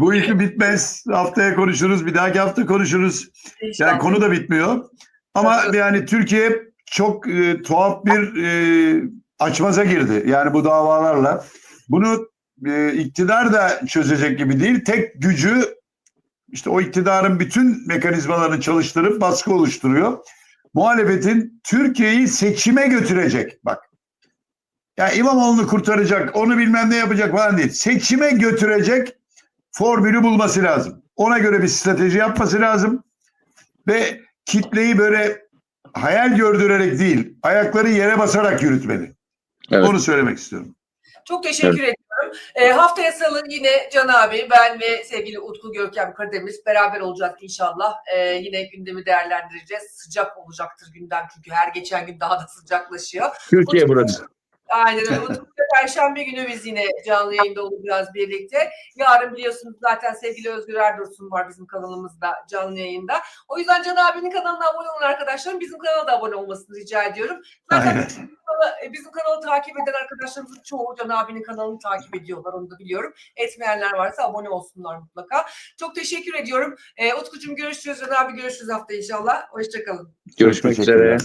bu ilki bitmez. Haftaya konuşuruz. Bir dahaki hafta konuşuruz. Yani konu da bitmiyor. Ama yani Türkiye çok e, tuhaf bir e, açmaza girdi. Yani bu davalarla. Bunu e, iktidar da çözecek gibi değil. Tek gücü işte o iktidarın bütün mekanizmalarını çalıştırıp baskı oluşturuyor. Muhalefetin Türkiye'yi seçime götürecek. Bak. Yani İmamoğlu'nu kurtaracak, onu bilmem ne yapacak falan değil. Seçime götürecek formülü bulması lazım. Ona göre bir strateji yapması lazım. Ve kitleyi böyle hayal gördürerek değil, ayakları yere basarak yürütmeli. Evet. Onu söylemek istiyorum. Çok teşekkür ediyorum. E, haftaya salı yine Can abi, ben ve sevgili Utku Görkem Karadeniz beraber olacağız inşallah. E, yine gündemi değerlendireceğiz. Sıcak olacaktır gündem çünkü her geçen gün daha da sıcaklaşıyor. Türkiye Utku- burası. Aynen öyle. Utku'yla Perşembe günü biz yine canlı yayında olacağız birlikte. Yarın biliyorsunuz zaten sevgili Özgür Erdursun var bizim kanalımızda canlı yayında. O yüzden Can abinin kanalına abone olan arkadaşlarım bizim kanala da abone olmasını rica ediyorum. Zaten Aynen. e, bizim kanalı takip eden arkadaşlarımızın çoğu Can abinin kanalını takip ediyorlar onu da biliyorum. Etmeyenler varsa abone olsunlar mutlaka. Çok teşekkür ediyorum. E, Utkucuğum görüşürüz. Can abi görüşürüz hafta inşallah. Hoşçakalın. Görüşmek üzere.